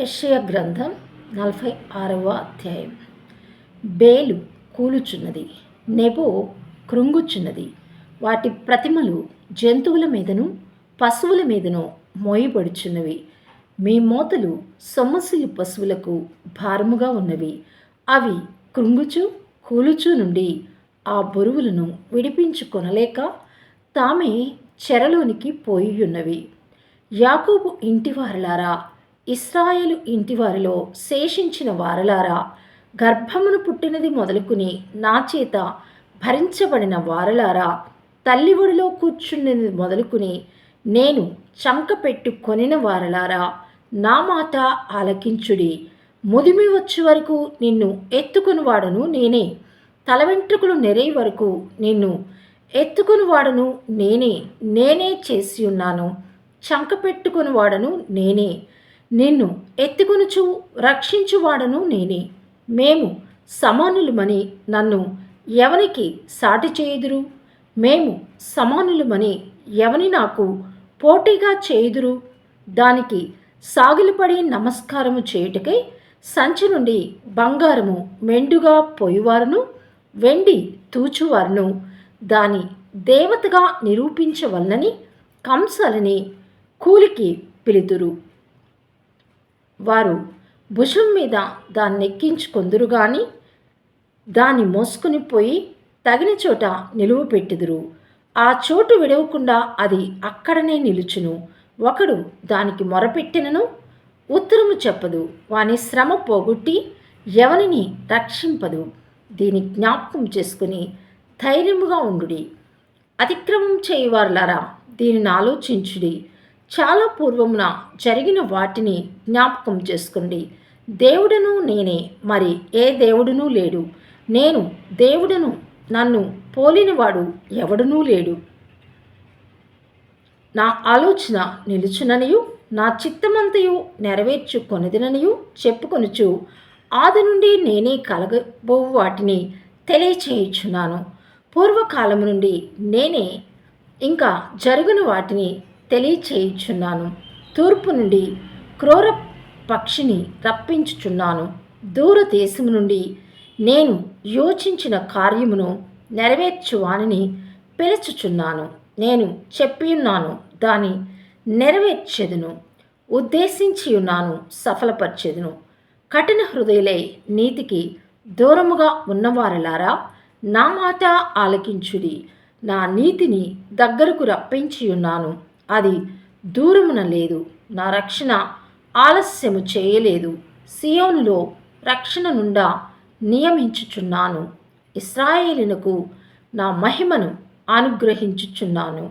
యెషయ గ్రంథం నలభై ఆరవ అధ్యాయం. బేలు కూలుచున్నది నెబో కృంగుచున్నది. వాటి ప్రతిమలు జంతువుల మీదను పశువుల మీదను మోయబడుచున్నవి. మీ మోతలు సొమ్మసిలి పశువులకు భారముగా ఉన్నవి. అవి కృంగుచు కూలుచు నుండి ఆ బరువులను విడిపించుకొనలేక తామే చెరలోనికి పోయి ఉన్నవి యాకోబు ఇంటివారలారా ఇస్రాయేలు ఇంటివారిలో శేషించిన వారలారా గర్భమును పుట్టినది మొదలుకుని నా చేత భరించబడిన వారలారా తల్లి ఒడిలో కూర్చున్నది మొదలుకుని నేను చంకపెట్టు కొనిన వారలారా నా మాట ఆలకించుడి. ముదిమి వచ్చే వరకు నిన్ను ఎత్తుకుని వాడను నేనే. తల వెంట్రుకలు నెరే వరకు నిన్ను ఎత్తుకుని వాడను నేనే. నేనే చేసి ఉన్నాను. చంక పెట్టుకుని వాడను నేనే. నిన్ను ఎత్తుకొనుచు రక్షించువాడను నేనే. మేము సమానులమని నన్ను ఎవనికి సాటి చేయుదురు? మేము సమానులమని ఎవని నాకు పోటీగా చేయుదురు? దానికి సాగిలపడి నమస్కారము చేయుటకై సంచి నుండి బంగారము మెండుగా పోయివారును వెండి తూచువారును. దాని దేవతగా నిరూపించవలనని కంసాలని కూలికి పిలుతురు వారు భుజం మీద దాన్ని ఎక్కించుకుందురు గాని దాన్ని మోసుకుని పోయి తగిన చోట నిలువ పెట్టుదురు. ఆ చోటు విడవకుండా అది అక్కడనే నిలుచును. ఒకడు దానికి మొరపెట్టినను ఉత్తరము చెప్పదు. వాని శ్రమ పోగొట్టి ఎవరిని రక్షింపదు. దీని జ్ఞాపకం చేసుకుని ధైర్యముగా ఉండుడి. అతిక్రమం చేయువారులారా దీనిని ఆలోచించుడి. చాలా పూర్వమున జరిగిన వాటిని జ్ఞాపకం చేసుకోండి. దేవుడను నేనే మరి ఏ దేవుడునూ లేడు. నేను దేవుడను నన్ను పోలినవాడు ఎవడునూ లేడు. నా ఆలోచన నిలుచుననియు నా చిత్తమంతయు నెరవేర్చు కొనదిననియు చెప్పుకొనుచు ఆది నుండి నేనే కలగబోవు వాటిని తెలియచేయుచున్నాను. పూర్వకాలము నుండి నేనే ఇంకా జరుగున వాటిని తెలియచేయుచున్నాను. తూర్పు నుండి క్రూర పక్షిని రప్పించుచున్నాను. దూర దేశము నుండి నేను యోచించిన కార్యమును నెరవేర్చువానిని పిలుచుచున్నాను. నేను చెప్పియున్నాను దాని నెరవేర్చెదును ఉద్దేశించి ఉన్నాను సఫలపరిచెదను. కఠిన హృదయులై నీతికి దూరముగా ఉన్నవారలారా నా మాట ఆలకించుడి. నా నీతిని దగ్గరకు రప్పించి ఉన్నాను అది దూరమున లేదు నా రక్షణ ఆలస్యము చేయలేదు. సియోన్లో రక్షణ నుండా నియమించుచున్నాను. ఇస్రాయేలునకు నా మహిమను అనుగ్రహించుచున్నాను.